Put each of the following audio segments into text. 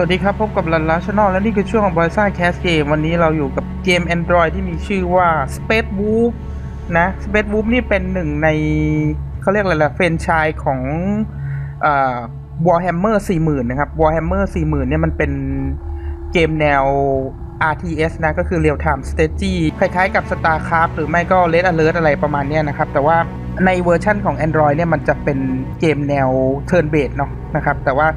สวัสดีครับ พบกับลันลาช n น l และนี่คือช่วงของบอยซ่าแคสเกมวันนี้เราอยู่กับเกม Android ที่มีชื่อว่า Space Wolf นะ Space Wolf นี่เป็นหนึ่งในเขาเรียกอะไรล่ะเฟรนชายของอ Warhammer 40,000 นะครับ Warhammer 40,000 เนี่ยมันเป็นเกมแนว RTS นะ ก็คือ Real Time Strategy คล้ายๆกับ StarCraft หรือไม่ก็ Red Alert อะไรประมาณนี้นะครับ แต่ว่าในเวอร์ชั่นของ Android เนี่ยมันจะเป็นเกมแนว Turn Based เนาะนะครับแต่ว่า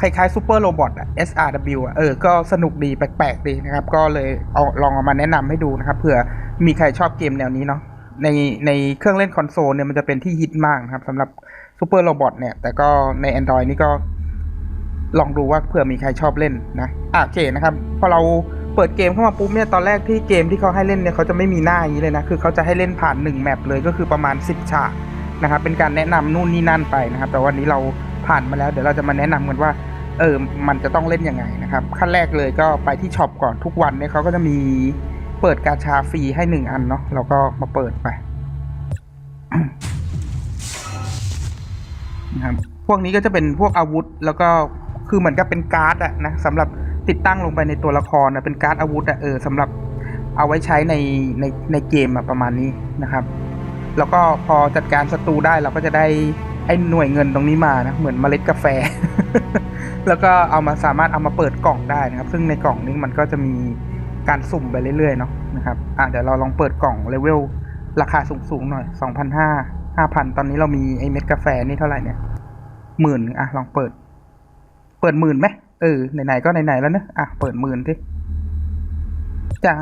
คล้ายๆซูเปอร์โรบอทอ SRW อะเออ ก็สนุกดีแปลกๆดีนะครับ ก็เลยเอาลองเอามาแนะนำให้ดูนะครับเผื่อมีใครชอบเกมแนวนี้เนาะในในเครื่องเล่นคอนโซลเนี่ยมันจะเป็นที่ฮิตมากนะครับสำหรับซูเปอร์โรบอทเนี่ย แต่ก็ใน Android นี่ก็ลองดูว่าเผื่อมีใครชอบเล่นนะอะโอเคนะครับพอเราเปิดเกมเข้ามาปุ๊บเนี่ยตอนแรกที่เกมที่เขาให้เล่นเนี่ยเขาจะไม่มีหน้าอย่างนี้เลยนะคือเขาจะให้เล่นผ่าน1แมปเลยก็คือประมาณ 10 ฉากนะครับเป็นการแนะนำนู่นนี่นั่นไปนะครับ แต่วันนี้เรา ผ่านมาแล้ว เดี๋ยวเราจะมาแนะนำกันว่า เออมันจะต้องเล่นยังไงนะครับ ขั้นแรกเลยก็ไปที่ช็อปก่อนทุกวันเนี่ยเขาก็จะมีเปิดกาชาฟรีให้หนึ่งอันเนาะเราก็มาเปิดไปนะครับพวกนี้ก็จะเป็นพวกอาวุธ แล้วก็คือเหมือนกับเป็นการ์ดอะนะสำหรับติดตั้งลงไปในตัวละครนะเป็นการ์ดอาวุธอะเออสำหรับเอาไว้ใช้ในในในเกมอะประมาณนี้นะครับ แล้วก็พอจัดการศัตรูได้เราก็จะได้ ไอ้หน่วยเงินตรงนี้มานะเหมือนเมล็ดกาแฟ แล้วก็เอามาสามารถเอามาเปิดกล่องได้นะครับ ซึ่งในกล่องนี้มันก็จะมีการสุ่มไปเรื่อยๆเนาะนะครับอะเดี๋ยวเราลองเปิดกล่องเลเวลราคาสูงๆหน่อยสองพันห้าห้าพันตอนนี้เรามีไอ้เม็ดกาแฟนี่เท่าไหร่เนี่ยหมื่นอะลองเปิด เปิดหมื่นไหมเออไหนๆก็ไหนๆแล้วเนอะอะเปิดหมื่นที่จ้า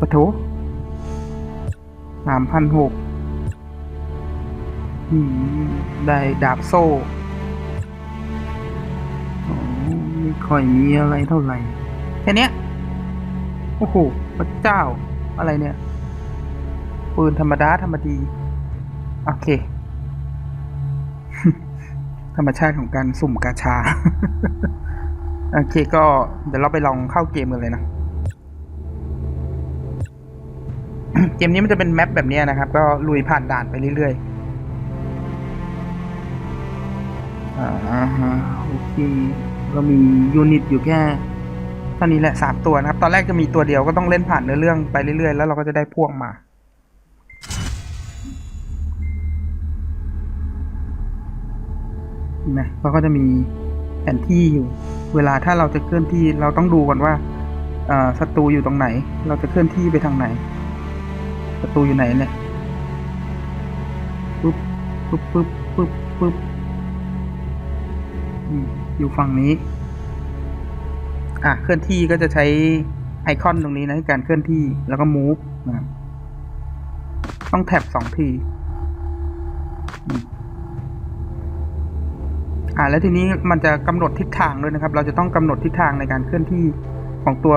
ปะโถสามพันหก ได้ดาบโซ่โอไม่ค่อยมีอะไรเท่าไหร่ แค่นี้โอ้โหพระเจ้าอะไรเนี่ยปืนธรรมดาธรรมดี โอเค ธรรมชาติของการสุ่มกาชา โอเคก็เดี๋ยวเราไปลองเข้าเกมกันเลยนะ เกมนี้มันจะเป็นแมปแบบนี้นะครับ ก็ลุยผ่านด่านไปเรื่อยๆ อ่าฮะโอเคก็มียูนิตอยู่แค่ท่านี้แหละสามตัวนะครับ ตอนแรกจะมีตัวเดียวก็ต้องเล่นผ่านเนื้อเรื่องไปเรื่อยๆ แล้วเราก็จะได้พ่วกมาเห็นะเราก็จะมีแผนที่อยู่ เวลาถ้าเราจะเคลื่อนที่เราต้องดูก่อนว่าศัตรูอยู่ตรงไหน เราจะเคลื่อนที่ไปทางไหนประตูอยู่ไหนเนี่ยปึ๊บปึ๊บปึ๊บปึ๊บปึ๊บ อยู่ฝั่งนี้ อะเคลื่อนที่ก็จะใช้ไอคอนตรงนี้นะในการเคลื่อนที่แล้วก็ move นะครับต้องแท็บสองทีอ่าแล้วทีนี้มันจะกำหนดทิศทางด้วยนะครับ เราจะต้องกำหนดทิศทางในการเคลื่อนที่ของตัว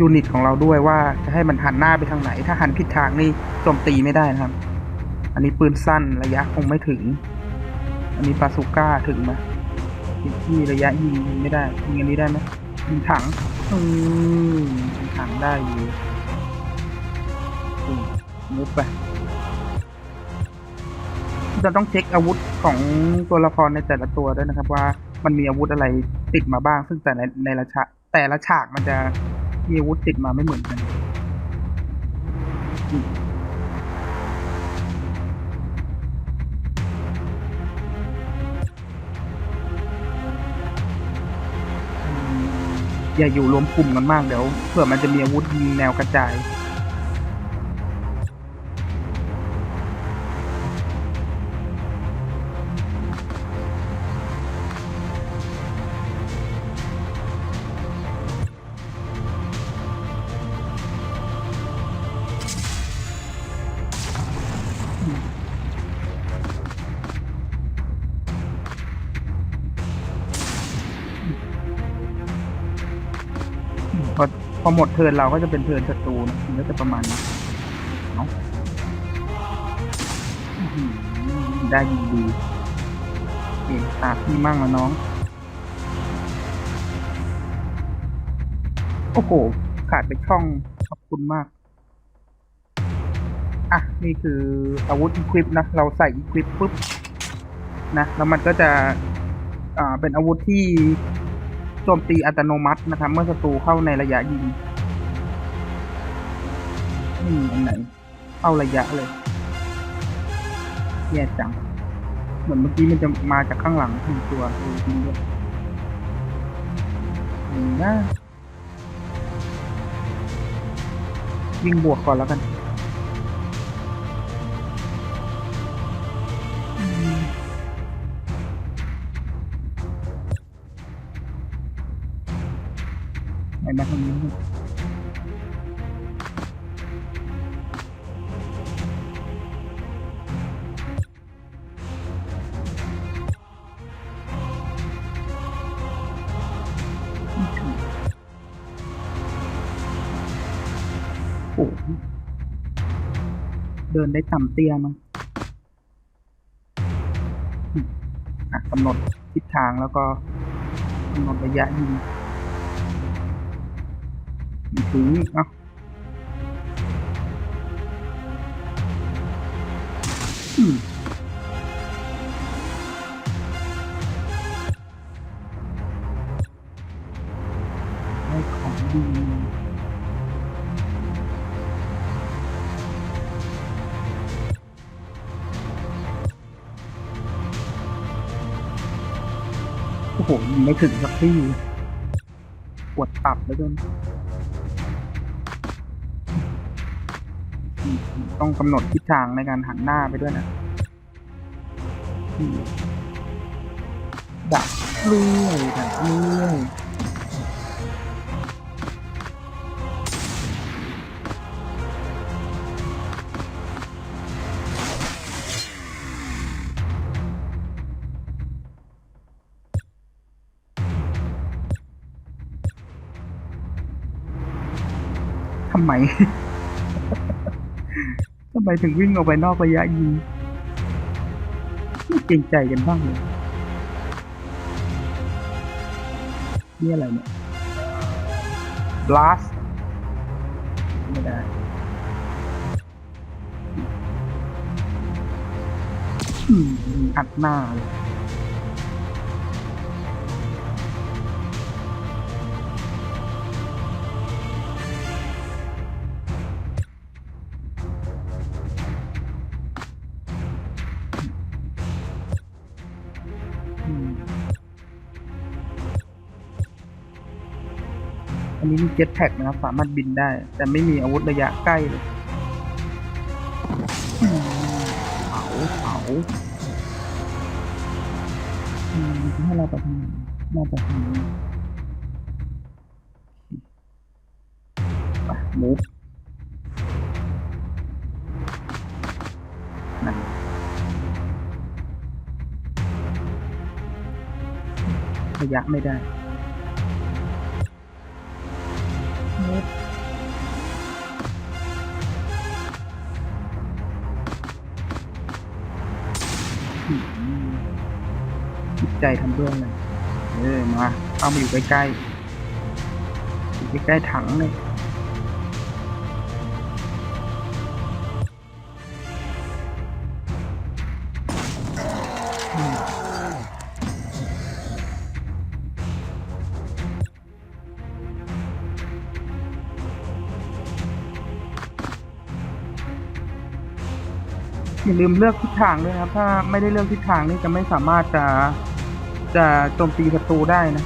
ยูนิตของเราด้วยว่าจะให้มันหันหน้าไปทางไหน ถ้าหันผิดทางนี่โจมตีไม่ได้นะครับ อันนี้ปืนสั้นระยะคงไม่ถึง อันนี้ปาสุก้าถึงไหม ที่ระยะยิงไม่ได้ยิงอันนี้ได้ไหมยิงถังอืมยิงถังได้อยู่อืมมุดไปจะต้องเช็คอาวุธของตัวละครในแต่ละตัวด้วยนะครับ ว่ามันมีอาวุธอะไรติดมาบ้าง ซึ่งแต่ในในละฉากแต่ละฉากมันจะมีอาวุธติดมาไม่เหมือนกัน อย่าอยู่รวมกลุ่มกันมากเดี๋ยวเผื่อมันจะมีอาวุธยิงแนวกระจาย พอหมดเทินเราก็จะเป็นเทินศัตรูนะมันก็จะประมาณนี้เนาะได้ดีดีโอเคตาพี่มั่งแล้วน้อง โอ้โห ขาดไปช่องขอบคุณมาก อะ นี่คืออาวุธอีควิปนะ เราใส่อีควิปปุ๊บนะ แล้วมันก็จะ อ่า เป็นอาวุธที่ โจมตีอัตโนมัตินะครับ เมื่อศัตรูเข้าในระยะยิงไม่อันไหนเข้าระยะเลยแย่จัง เหมือนเมื่อกี้มันจะมาจากข้างหลังถึงตัวจริงด้วยนี่นะวิ่งบวกก่อนแล้วกัน ไหมาทางนี้โอ้เดินได้ต่ำเตี้ยมั้งกำหนดทิศทางแล้วก็กำหนดระยะยิง ม่ถึงเอ้าอืมได้ของดีโอ้โห ไม่ถึงสักที่ปวดตับแล้วจนอื ต้องกำหนดทิศทางในการหันหน้าไปด้วยนะดักเรื่อยดักเรื่อยทำไมำไมถึงวิ่งออกไปนอกระยะยิงไม่เกรงใจกันบ้างเลยนี่อะไรเนี่ย blast ไม่ได้อัดหน้าเลย นี้มีเจ็ตแพ็กนะครับ สามารถบินได้ แต่ไม่มีอาวุธระยะใกล้เลยเผาเผาให้เราไปทางไหนน่าจะทางนี้ไปมูฟนั่นระยะไม่ได้ ใจทำเรื่องเลยเออมาเข้ามาอยู่ใกล้ๆอยู่ใกล้ๆถังเลยอย่าลืมเลือกทิศทางด้วยครับ ถ้าไม่ได้เลือกทิศทางนี่จะไม่สามารถจะ จะโจมตีศัตรูได้นะ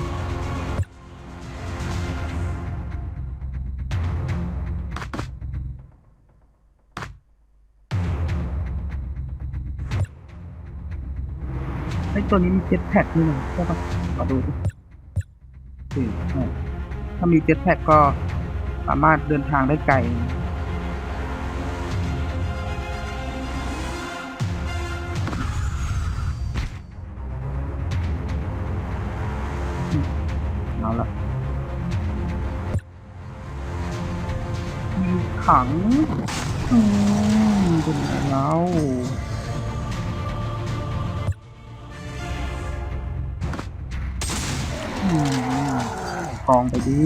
ไอ้ตัวนี้มีเจ็ตแพ็กนี่นะใช่ปะขอดูดิถ้ามีเจ็ตแพ็กก็สามารถเดินทางได้ไกล เอาละขังอืมเป็นไงเราอืมกองไปดี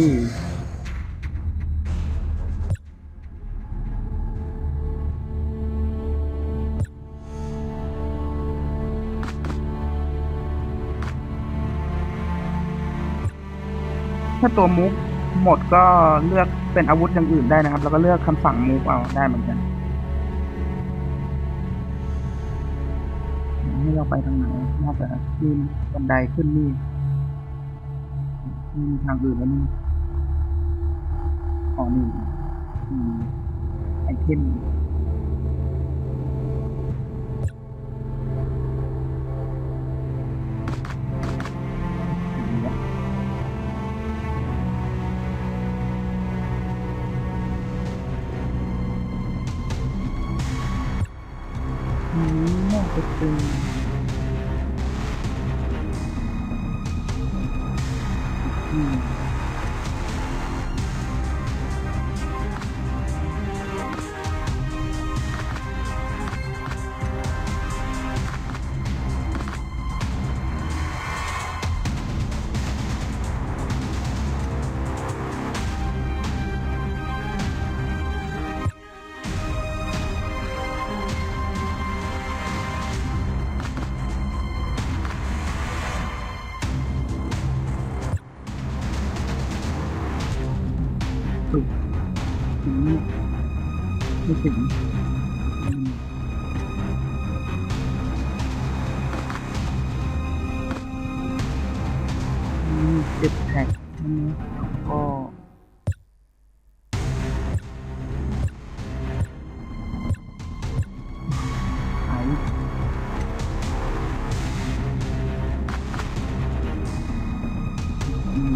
ถ้าตัวมูฟหมดก็เลือกเป็นอาวุธอย่างอื่นได้นะครับ แล้วก็เลือกคำสั่งมูฟเอาได้เหมือนกันให้เราไปทางไหนน่าจะขึ้นบันไดขึ้นนี่ไม่มีทางอื่นแล้วนี่อ๋อนี่อืมไอเทม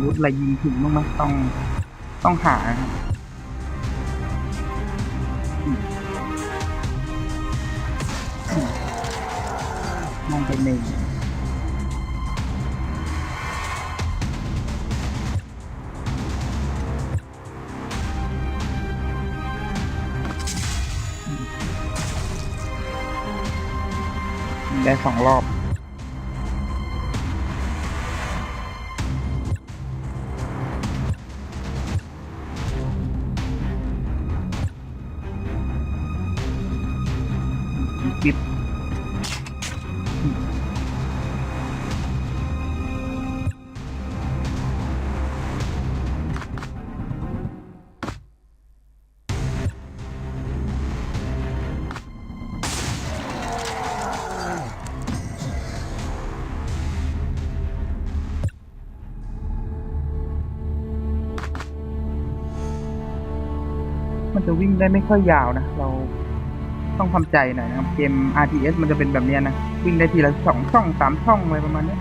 วุธอะไรยิงถึงบ้างไหมต้องต้องหาครับอืมองไปหนึ่งได้สองรอบ วิ่งได้ไม่ค่อยยาวนะ เราต้องทำใจหน่อยนะครับ เกม RTS มันจะเป็นแบบนี้นะ วิ่งได้ทีละสองช่องสามช่องอะไรประมาณนี้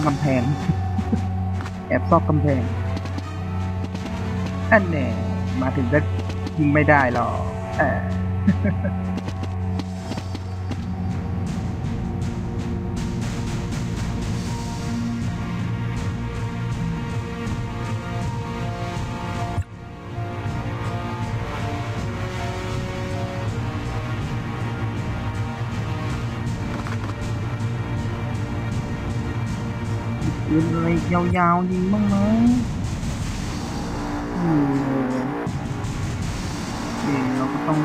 างกำแพง แอบซอกกำแพงอันแน่มาถึงก็ยิงไม่ได้หรอกเออ ยาวๆยิงบ้างไหมอืมโอเคเราก็ต้อง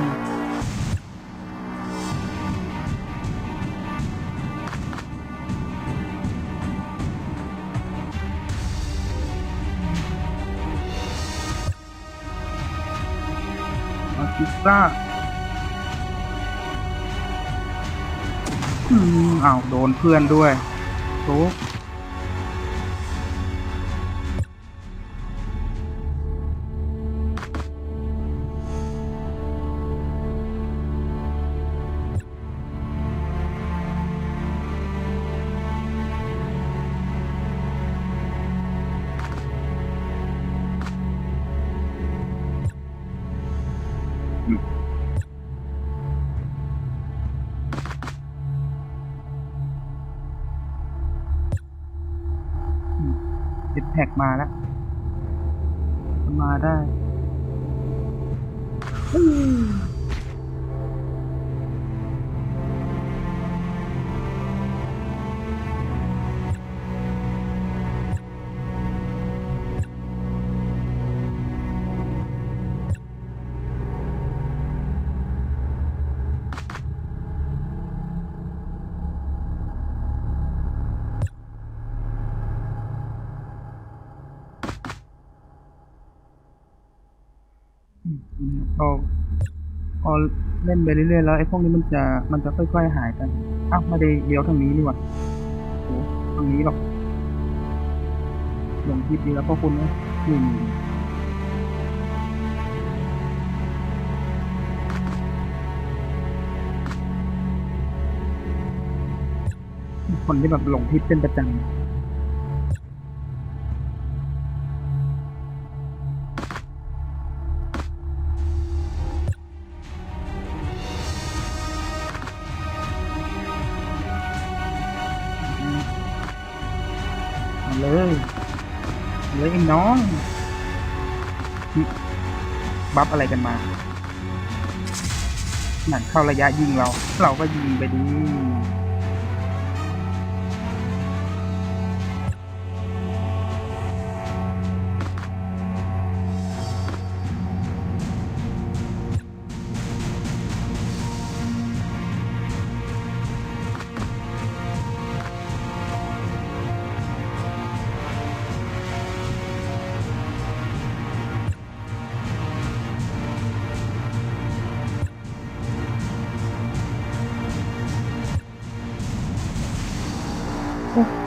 อาคิดซ่าอืมอ้าว โดนเพื่อนด้วยโต๊ะ ติด พอพอเล่นไปเรื่อยๆแล้วไอ้พวกนี้มันจะมันจะค่อยๆหายไปอ้าวไม่ได้เลี้ยวทางนี้นี่หว่าโอ้ทางนี้หรอกหลงทิศดีแล้วพวกคุณนะหนึ่งคนที่แบบหลงทิศเป็นประจำ มาเลยไอ้น้อง บัฟอะไรกันมาหนันเข้าระยะยิงเรา เราก็ยิงไปดี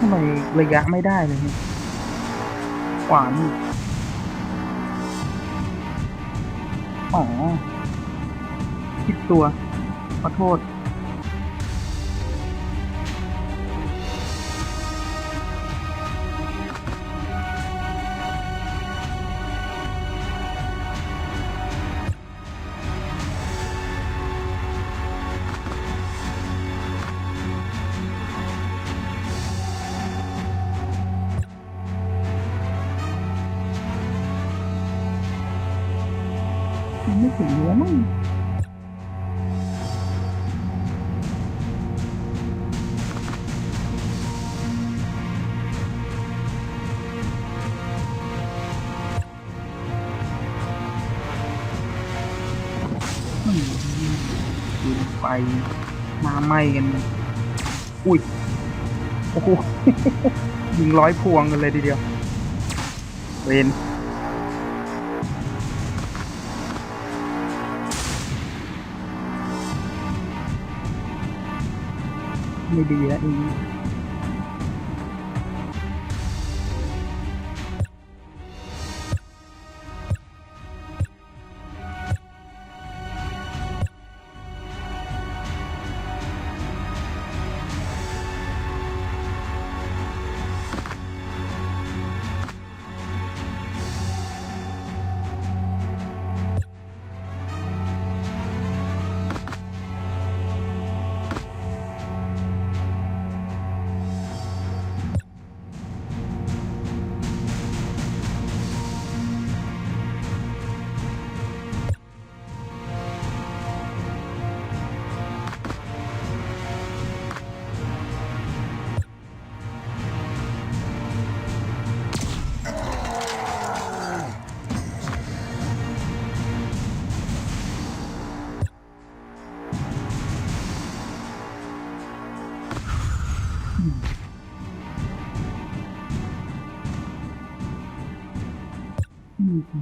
ทำไมระยะไม่ได้เลยเนี่ยขวานอ๋อคิดตัว ขอโทษ มาไหมกัน อุ้ย โอ้โห ยิงร้อยพวงกันเลยทีเดียว เวนไม่ดีแล้วอี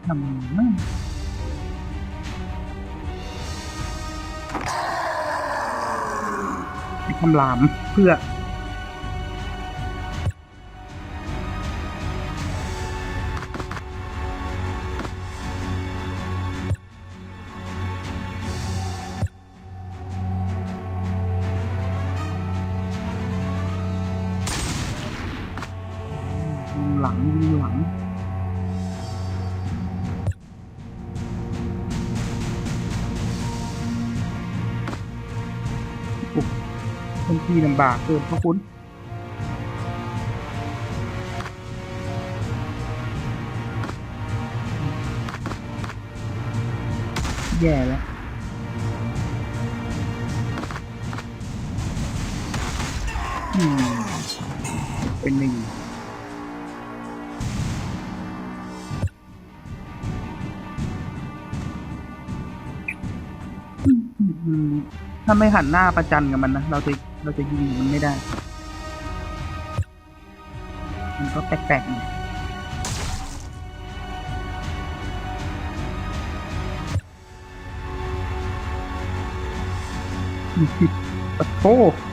ทำยังไม่คำรามเพื่อ คนที่ลำบาเกินพระคุณแย่แล้วอืมเป็นหนึ่งถ้าไม่หันหน้าประจันกับมันนะ เราจะ เราจะยิงมันไม่ได้ มันก็แปลกๆเนี่ยโอ้โห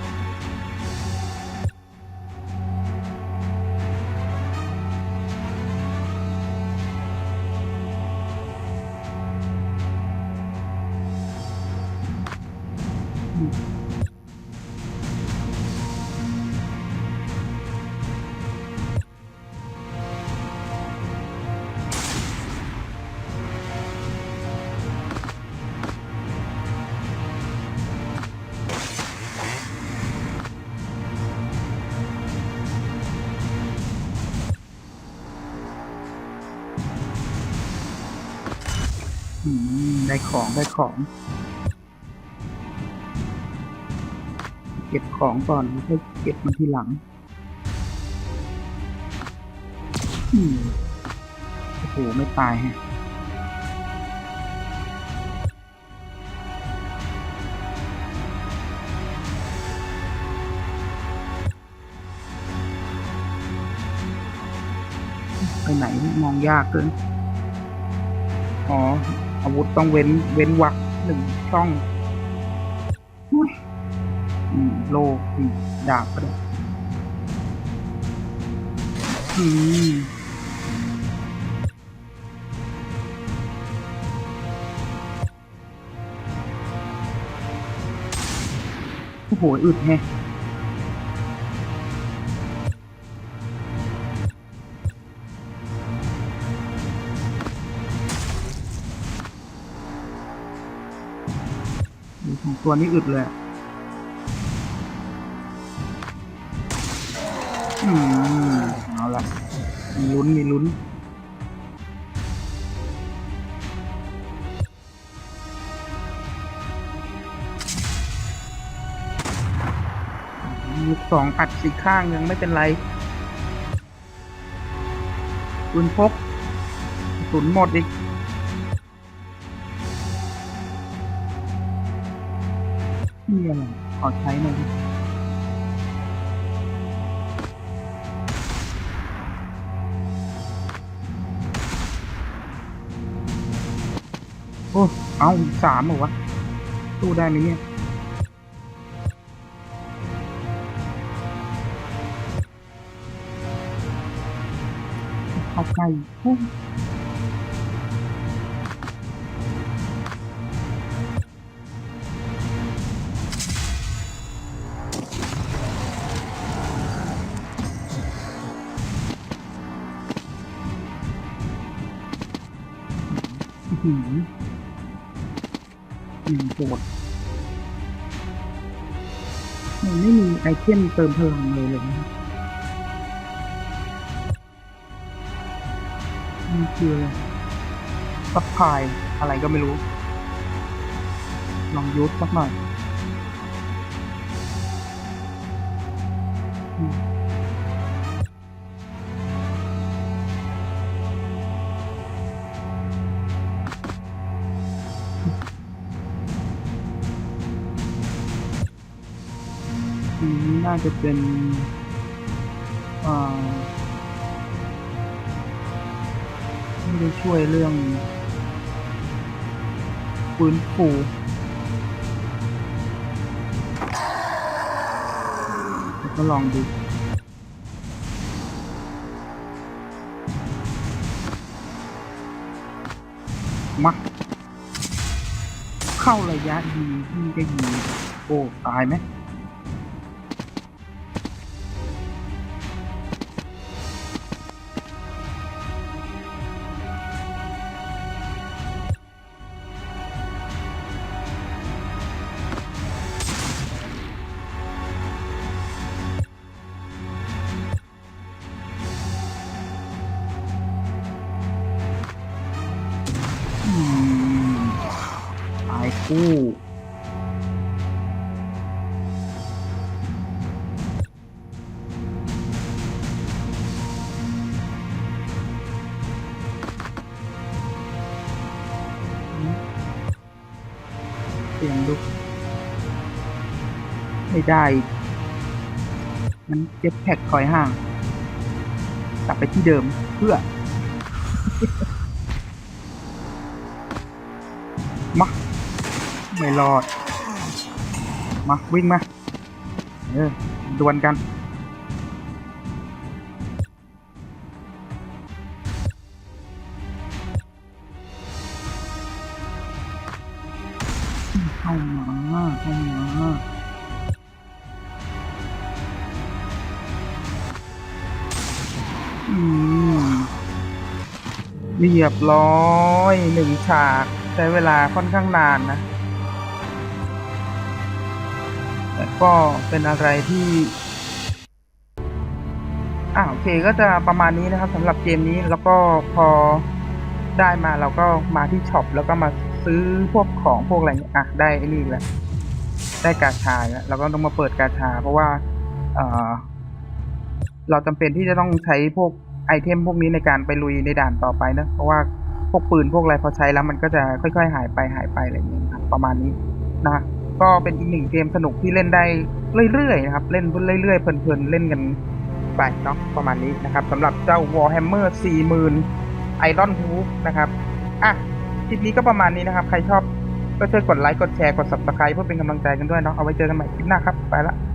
ได้ของได้ของ เก็บของก่อนแล้วค่อยเก็บมันทีหลังโอ้โหไม่ตายฮะไปไหนมองยากเกิน อ๋อ อาวุธต้องเว้นเว้นวักหนึ่งช่องโลดาบก็ได้อืมโอ้โหอึดแฮะ ตัวนี้อึดเลยอืมเอาละมีลุ้น มีลุ้น ลูกสองอัดสีข้างยังไม่เป็นไรปืนพกกระสุนหมดอีก นี่อะไรขอใช้หน่อยโอ้ เอาสามเหรอวะสู้ได้ไหมเนี่ยเข้าใกล้โอ้อื้อหืมโหดมันไม่มีไอเทมเติมพลังเลยเลยนะนี่คือซัพพายอะไรก็ไม่รู้ ลองยูสสักหน่อย อืม จะเป็นไม่ได้ช่วยเรื่องฟื้นผู่ก็ลองดูมาเข้าระยะดีที่ได้ยิงโอ้ ตายไหม ยงลุกไม่ได้มันเจ็ตแพ็กถอยห่าง กลับไปที่เดิมเพื่อ มาไม่รอด มา วิ่งมา เออดวลกัน รียบร้อยหนึ่งฉาก ใช้เวลาค่อนข้างนานนะ แต่ก็เป็นอะไรที่อ่าโอเคก็จะประมาณนี้นะครับสำหรับเกมนี้แล้วก็พอได้มาเราก็มาที่ช็อปแล้วก็มาซื้อพวกของพวกอะไรอะได้ไอ้นี่แหละได้กาชาแล้วเราก็ต้องมาเปิดกาชา เพราะว่าเออเราจำเป็นที่จะต้องใช้พวก ไอเทมพวกนี้ในการไปลุยในด่านต่อไปนะเพราะว่าพวกปืนพวกอะไรพอใช้แล้วมันก็จะค่อย ๆ หายไปหายไปอะไรอย่างเงี้ยครับประมาณนี้นะก็เป็นอีกหนึ่งเกมสนุกที่เล่นได้เรื่อยๆนะครับเล่นเรื่อยๆเพลินๆเล่นกันไปเนาะประมาณนี้นะครับสำหรับเจ้า Warhammer 40,000 Iron Hoof นะครับอะคลิปนี้ก็ประมาณนี้นะครับ ใครชอบก็ช่วยกดไลค์กดแชร์กด subscribe เพื่อเป็นกำลังใจกันด้วยเนาะเอาไว้เจอกันใหม่คลิปหน้าครับ ไปละ